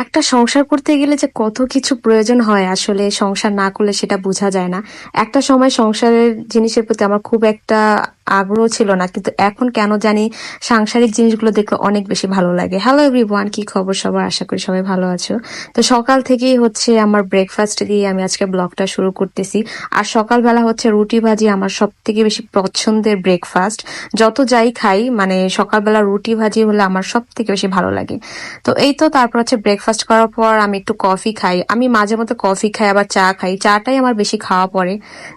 একটা সংসার করতে গেলে যে কত কিছু প্রয়োজন হয় আসলে সংসার না করলে সেটা বোঝা যায় না। একটা সময় সংসারের জিনিসের প্রতি আমার খুব একটা আগ্রহ ছিল না, কিন্তু এখন কেন জানি সাংসারিক জিনিসগুলো দেখলে অনেক বেশি ভালো লাগে। হ্যালো এভরিওয়ান কি খবর সবার? আশা করি সবাই ভালো আছো। তো সকাল থেকেই হচ্ছে আমার ব্রেকফাস্ট দিয়ে আমি আজকে ব্লগটা শুরু করতেছি। আর সকালবেলা হচ্ছে রুটি ভাজি আমার সব থেকে বেশি পছন্দের ব্রেকফাস্ট যত যাই খাই মানে সকালবেলা রুটি ভাজি হলে আমার সব থেকে বেশি ভালো লাগে। তো এই তো তারপর হচ্ছে ব্রেকফাস্ট করার পর আমি একটু কফি খাই। আমি মাঝে মধ্যে কফি খাই, আবার চা খাই। চাটাই আমার বেশি খাওয়া পড়ে।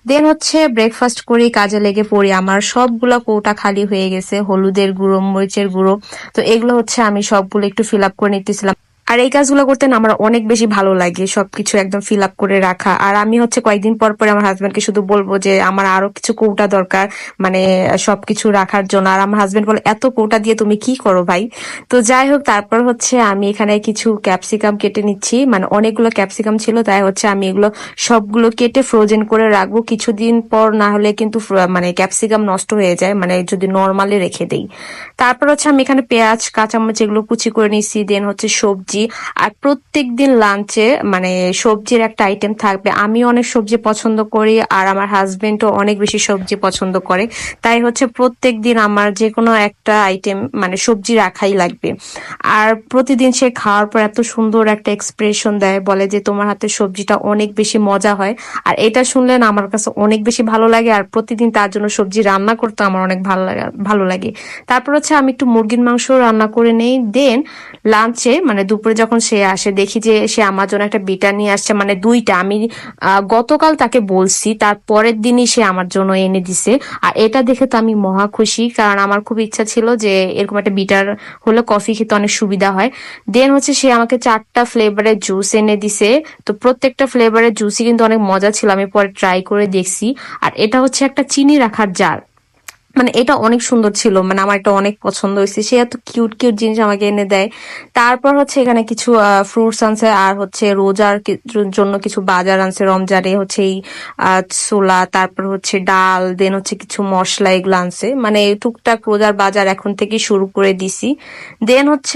দেন হচ্ছে ব্রেকফাস্ট করেই কাজে লেগে পড়ি। আমার সবগুলো কৌটা খালি হয়ে গেছে, হলুদের গুঁড়ো, মরিচের গুঁড়ো। তো এগুলো হচ্ছে আমি সবগুলো একটু ফিল আপ করে নিতেছিলাম। আর এই কাজগুলো করতে না আমার অনেক বেশি ভালো লাগে। সবকিছু একদম ফিল আপ করে রাখা। আর আমি হচ্ছে কয়েকদিন পর পরে আমার হাজব্যান্ডকে শুধু বলব যে, আমার আরও কিছু কৌটা দরকার মানে সবকিছু রাখার জন্য। আর আমার হাজব্যান্ড বলে, এত কৌটা দিয়ে তুমি কি করো ভাই? তো যাই হোক, তারপর হচ্ছে আমি এখানে কিছু ক্যাপসিকাম কেটে নিচ্ছি। মানে অনেকগুলো ক্যাপসিকাম ছিল, তাই হচ্ছে আমি এগুলো সবগুলো কেটে ফ্রোজেন করে রাখব। কিছুদিন পর না হলে কিন্তু মানে ক্যাপসিকাম নষ্ট হয়ে যায় মানে যদি নর্মালি রেখে দেই। তারপর হচ্ছে আমি এখানে পেঁয়াজ, কাঁচামরিচ এগুলো কুচি করে নিচ্ছি। দেন হচ্ছে সবজি আর প্রত্যেক দিন লাঞ্চে মানে সবজির একটা আইটেম থাকবে। আমি অনেক সবজি পছন্দ করি আর আমার হাজবেন্ডও অনেক বেশি সবজি পছন্দ করে। তাই হচ্ছে প্রত্যেক দিন আমার যে কোনো একটা আইটেম মানে সবজি রাখাই লাগবে। আর প্রতিদিন সে খাওয়ার পর এত সুন্দর একটা এক্সপ্রেশন দেয়, বলে যে তোমার হাতে সবজিটা অনেক বেশি মজা হয়। আর এটা শুনলে না আমার কাছে অনেক বেশি ভালো লাগে আর প্রতিদিন তার জন্য সবজি রান্না করতে আমার অনেক ভালো লাগে ভালো লাগে। তারপর হচ্ছে আমি একটু মুরগির মাংস রান্না করে নেই। দেন লাঞ্চে মানে দুপুরে যখন সে আসে, দেখি যে সে আমার জন্য একটা বিটা নিয়ে আসছে মানে দুইটা। আমি গতকাল তাকে বলছি, তার পরের দিনই সে আমার জন্য এনে দিছে। আর এটা দেখে তো আমি মহা খুশি, কারণ আমার খুব ইচ্ছা ছিল যে এরকম একটা বিটার হলে কফি খেতে অনেক সুবিধা হয়। দেন হচ্ছে সে আমাকে চারটা ফ্লেভারের জুস এনে দিছে। তো প্রত্যেকটা ফ্লেভারের জুসই কিন্তু অনেক মজা ছিল, আমি পরে ট্রাই করে দেখছি। আর এটা হচ্ছে একটা চিনি রাখার জার মানে এটা অনেক সুন্দর ছিল মানে আমার এটা অনেক পছন্দ হয়েছে। সে এত কিউট কিউট জিনিস আমাকে এনে দেয়। তারপর হচ্ছে এখানে কিছু ফ্রুটস আনছে আর হচ্ছে রোজার জন্য কিছু বাজার আনছে। রমজানে হচ্ছে এই ছোলা, তারপর হচ্ছে ডাল দেন হচ্ছে কিছু মশলা এগুলো আনছে। মানে টুকটাক রোজার বাজার এখন থেকে শুরু করে দিছি। দেন হচ্ছে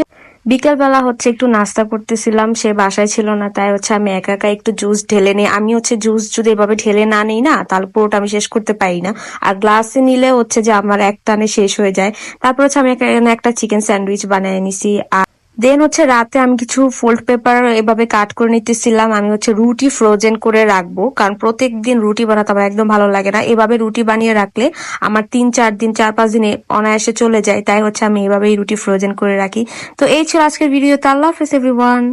বিকেলবেলা হচ্ছে একটু নাস্তা করতেছিলাম, সে বাসায় ছিল না, তাই হচ্ছে আমি একা একা একটু জুস ঢেলে নিই। আমি হচ্ছে জুস যদি এভাবে ঢেলে না নিই না, তাহলে পুরোটা আমি শেষ করতে পারি না। আর গ্লাসে নিলে হচ্ছে যে আমার এক টানে শেষ হয়ে যায়। তারপর হচ্ছে আমি একটা চিকেন স্যান্ডউইচ বানিয়ে নিছি আর দেন হচ্ছে রাতে আমি কিছু ফোল্ড পেপার এভাবে কাট করে নিতেছিলাম। আমি হচ্ছে রুটি ফ্রোজেন করে রাখব, কারণ প্রত্যেক দিন রুটি বানাতে আমার একদম ভালো লাগে না। এভাবে রুটি বানিয়ে রাখলে আমার তিন, চার দিন, চার, পাঁচ দিনে অনায়াসে চলে যায়। তাই হচ্ছে আমি এভাবেই রুটি ফ্রোজেন করে রাখি। তো এই ছিল আজকের ভিডিও আল্লাহ হাফেজ এভরিওয়ান